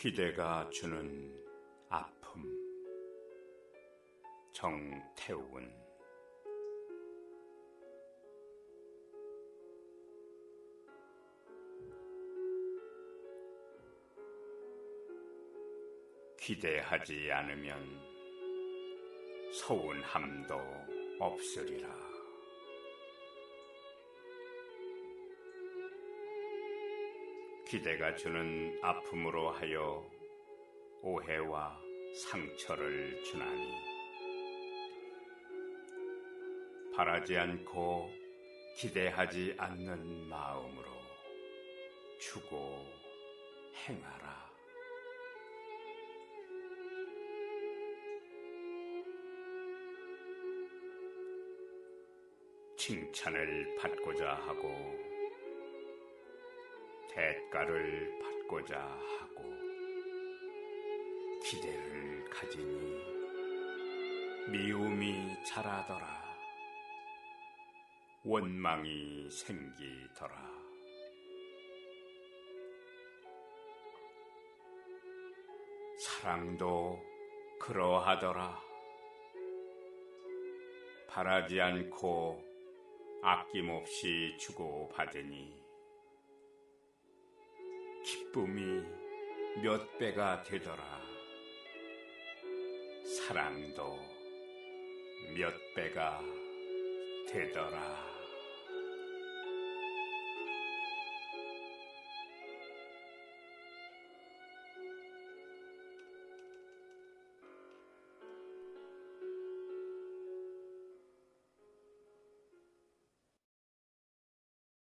기대가 주는 아픔 정태훈 기대하지 않으면 서운함도 없으리라. 기대가 주는 아픔으로 하여 오해와 상처를 주나니 바라지 않고 기대하지 않는 마음으로 주고 행하라. 칭찬을 받고자 하고 대가를 받고자 하고 기대를 가지니 미움이 자라더라. 원망이 생기더라. 사랑도 그러하더라. 바라지 않고 아낌없이 주고받으니 기쁨이 몇 배가 되더라. 사랑도 몇 배가 되더라.